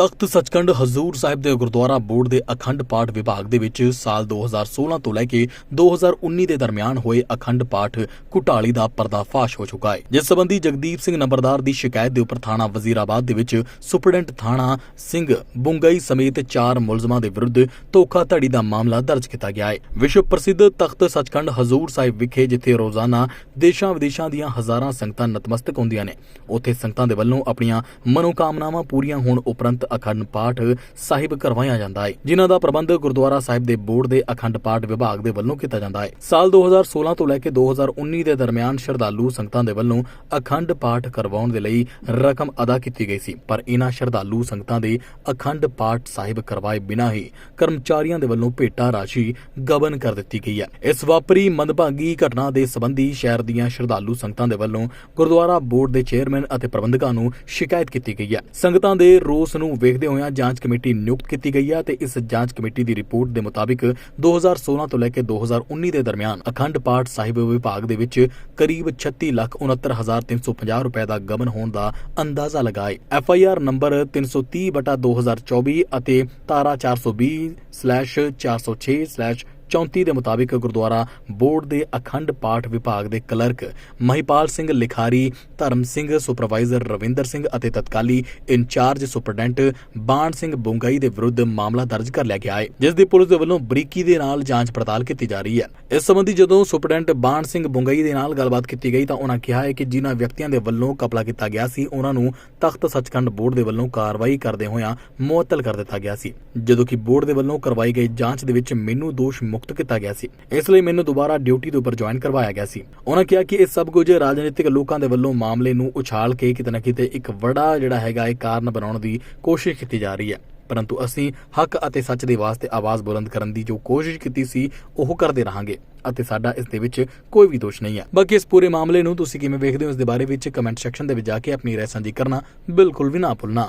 ਤਖਤ ਸੱਚਖੰਡ ਹਜ਼ੂਰ ਸਾਹਿਬ ਦੇ ਗੁਰਦੁਆਰਾ ਬੋਰਡ ਦੇ ਅਖੰਡ ਪਾਠ ਵਿਭਾਗ ਦੇ ਵਿੱਚ ਸਾਲ 2016 ਤੋਂ ਲੈ ਕੇ 2019 ਦੇ ਦਰਮਿਆਨ ਹੋਏ ਅਖੰਡ ਪਾਠ ਘੁਟਾਲੀ ਦਾ ਪਰਦਾਫਾਸ਼ ਹੋ ਚੁੱਕਾ ਹੈ। ਜਿਸ ਸੰਬੰਧੀ ਜਗਦੀਪ ਸਿੰਘ ਨੰਬਰਦਾਰ ਦੀ ਸ਼ਿਕਾਇਤ ਦੇ ਉੱਪਰ ਥਾਣਾ ਵਜ਼ੀਰਾਬਾਦ ਦੇ ਵਿੱਚ ਸੁਪਰਡੈਂਟ ਥਾਣਾ ਸਿੰਘ ਬੁੰਗਈ ਸਮੇਤ ਚਾਰ ਮੁਲਜ਼ਮਾਂ ਦੇ ਵਿਰੁੱਧ ਧੋਖਾਧੜੀ ਦਾ ਮਾਮਲਾ ਦਰਜ ਕੀਤਾ ਗਿਆ ਹੈ। ਵਿਸ਼ਵ ਪ੍ਰਸਿੱਧ ਤਖਤ ਸੱਚਖੰਡ ਹਜ਼ੂਰ ਸਾਹਿਬ ਵਿਖੇ ਜਿੱਥੇ ਰੋਜ਼ਾਨਾ ਦੇਸ਼ਾਂ ਵਿਦੇਸ਼ਾਂ ਦੀਆਂ ਹਜ਼ਾਰਾਂ ਸੰਗਤਾਂ ਨਤਮਸਤਕ ਹੁੰਦੀਆਂ ਨੇ, ਉੱਥੇ ਸੰਗਤਾਂ ਦੇ ਵੱਲੋਂ ਆਪਣੀਆਂ ਮਨੋਕਾਮਨਾਵਾਂ ਪੂਰੀਆਂ ਹੋਣ ਉਪਰੰਤ ਅਖੰਡ ਪਾਠ ਸਾਹਿਬ ਕਰਵਾਇਆ ਜਾਂਦਾ ਹੈ, ਜਿਨ੍ਹਾਂ ਦਾ ਪ੍ਰਬੰਧ ਗੁਰਦੁਆਰਾ ਸਾਹਿਬ ਦੇ ਬੋਰਡ ਦੇ ਅਖੰਡ ਪਾਠ ਵਿਭਾਗ ਦੇ ਵੱਲੋਂ ਕੀਤਾ ਜਾਂਦਾ ਹੈ। ਸਾਲ 2016 ਤੋਂ ਲੈ ਕੇ 2019 ਦੇ ਦਰਮਿਆਨ ਸ਼ਰਧਾਲੂ ਸੰਗਤਾਂ ਦੇ ਵੱਲੋਂ ਅਖੰਡ ਪਾਠ ਕਰਵਾਉਣ ਦੇ ਲਈ ਰਕਮ ਅਦਾ ਕੀਤੀ ਗਈ ਸੀ, ਪਰ ਇਹਨਾਂ ਸ਼ਰਧਾਲੂ ਸੰਗਤਾਂ ਦੇ ਅਖੰਡ ਪਾਠ ਸਾਹਿਬ ਕਰਵਾਏ ਬਿਨਾਂ ਹੀ ਕਰਮਚਾਰੀਆਂ ਦੇ ਵੱਲੋਂ ਭੇਟਾ ਰਾਸ਼ੀ ਗਬਨ ਕਰ ਦਿੱਤੀ ਗਈ ਹੈ। ਇਸ ਵਾਪਰੀ ਮੰਦਭਾਗੀ ਘਟਨਾ ਦੇ ਸੰਬੰਧੀ ਸ਼ਹਿਰ ਦੀਆਂ ਸ਼ਰਧਾਲੂ ਸੰਗਤਾਂ ਦੇ ਵੱਲੋਂ ਗੁਰਦੁਆਰਾ ਬੋਰਡ ਦੇ ਚੇਅਰਮੈਨ ਅਤੇ ਪ੍ਰਬੰਧਕਾਂ ਨੂੰ ਸ਼ਿਕਾਇਤ ਕੀਤੀ ਗਈ ਹੈ। ਸੰਗਤਾਂ ਦੇ ਰੋਸ ਨੂੰ ਵੇਖਦੇ ਹੋਇਆਂ ਜਾਂਚ ਕਮੇਟੀ ਨਿਯੁਕਤ ਕੀਤੀ ਗਈ ਹੈ ਤੇ ਇਸ ਜਾਂਚ ਕਮੇਟੀ ਦੀ ਰਿਪੋਰਟ ਦੇ ਮੁਤਾਬਿਕ 2016 ਤੋਂ ਲੈ ਕੇ 2019 ਦੇ ਦਰਮਿਆਨ ਅਖੰਡ ਪਾਠ ਸਾਹਿਬ ਵਿਭਾਗ ਦੇ ਵਿੱਚ ਕਰੀਬ 36 ਲੱਖ 69350 ਰੁਪਏ ਦਾ ਗਮਨ ਹੋਣ ਦਾ ਅੰਦਾਜ਼ਾ ਲਗਾਏ। ਐਫ ਆਈ ਆਰ ਨੰਬਰ 330 ਬਟਾ 2024 ਅਤੇ ਧਾਰਾ 420/406 34 ਦੇ ਮੁਤਾਬਿਕ ਗੁਰਦੁਆਰਾ ਬੋਰਡ ਦੇ ਅਖੰਡ ਪਾਠ ਵਿਭਾਗ ਦੇ ਕਲਰਕ ਮਹੀਪਾਲ ਸਿੰਘ ਲਿਖਾਰੀ, ਧਰਮ ਸਿੰਘ ਸੁਪਰਵਾਈਜ਼ਰ ਰਵਿੰਦਰ ਸਿੰਘ ਅਤੇ ਤਤਕਾਲੀ ਇੰਚਾਰਜ ਸੁਪਰਡੈਂਟ ਬਾਣ ਸਿੰਘ ਬੁੰਗਈ ਦੇ ਵਿਰੁੱਧ ਮਾਮਲਾ ਦਰਜ ਕਰ ਲਿਆ ਗਿਆ ਹੈ, ਜਿਸ ਦੀ ਪੁਲਿਸ ਦੇ ਵੱਲੋਂ ਬਰੀਕੀ ਦੇ ਨਾਲ ਜਾਂਚ ਪੜਤਾਲ ਕੀਤੀ ਜਾ ਰਹੀ ਹੈ। ਇਸ ਸੰਬੰਧੀ ਜਦੋਂ ਸੁਪਰਡੈਂਟ ਬਾਣ ਸਿੰਘ ਬੁੰਗਈ ਦੇ ਨਾਲ ਗੱਲਬਾਤ ਕੀਤੀ ਗਈ ਤਾਂ ਉਹਨਾਂ ਕਿਹਾ ਹੈ ਕਿ ਜਿਨ੍ਹਾਂ ਵਿਅਕਤੀਆਂ ਦੇ ਵੱਲੋਂ ਕਪਲਾ ਕੀਤਾ ਗਿਆ ਸੀ ਉਹਨਾਂ ਨੂੰ ਤਖਤ ਸੱਚਖੰਡ ਬੋਰਡ ਦੇ ਵੱਲੋਂ ਕਾਰਵਾਈ ਕਰਦੇ ਹੋਇਆਂ ਮੁਅੱਤਲ ਕਰ ਦਿੱਤਾ ਗਿਆ ਸੀ। ਜਦੋਂ ਕਿ ਬੋਰਡ ਦੇ ਵੱਲੋਂ ਕਰਵਾਈ ਗਈ ਜਾਂਚ ਦੇ ਵਿੱਚ ਮੈਨੂੰ ਦੋਸ਼ ਮੁਕਤ ਕੀਤਾ ਗਿਆ ਸੀ। ਇਸ ਲਈ ਮੈਨੂੰ ਦੁਬਾਰਾ ਡਿਊਟੀ ਦੇ ਉੱਪਰ ਜੁਆਇਨ ਕਰਵਾਇਆ ਗਿਆ ਸੀ। ਉਹਨਾਂ ਕਿਹਾ ਕਿ ਇਹ ਸਭ ਕੁਝ ਰਾਜਨੀਤਿਕ ਲੋਕਾਂ ਦੇ ਵੱਲੋਂ ਮਾਮਲੇ ਨੂੰ ਉਛਾਲ ਕੇ ਕਿਤੇ ਨਾ ਕਿਤੇ ਇੱਕ ਵੱਡਾ ਜਿਹੜਾ ਹੈਗਾ ਇਹ ਕਾਰਨ ਬਣਾਉਣ ਦੀ ਕੋਸ਼ਿਸ਼ ਕੀਤੀ ਜਾ ਰਹੀ ਹੈ। ਪਰੰਤੂ ਅਸੀਂ ਹੱਕ ਅਤੇ ਸੱਚ ਦੇ ਵਾਸਤੇ ਆਵਾਜ਼ ਬੁਲੰਦ ਕਰਨ ਦੀ ਜੋ ਕੋਸ਼ਿਸ਼ ਕੀਤੀ ਸੀ, ਉਹ ਕਰਦੇ ਰਹਾਂਗੇ ਅਤੇ ਸਾਡਾ ਇਸ ਦੇ ਵਿੱਚ ਕੋਈ ਵੀ ਦੋਸ਼ ਨਹੀਂ ਹੈ। ਬਾਕੀ ਇਸ ਪੂਰੇ ਮਾਮਲੇ ਨੂੰ ਤੁਸੀਂ ਕਿਵੇਂ ਵੇਖਦੇ ਹੋ, ਇਸ ਦੇ ਬਾਰੇ ਵਿੱਚ ਕਮੈਂਟ ਸੈਕਸ਼ਨ ਦੇ ਵਿੱਚ ਜਾ ਕੇ ਆਪਣੀ ਰਾਏ ਸਾਂਝੀ ਕਰਨਾ ਬਿਲਕੁਲ ਵੀ ਨਾ ਭੁੱਲਣਾ।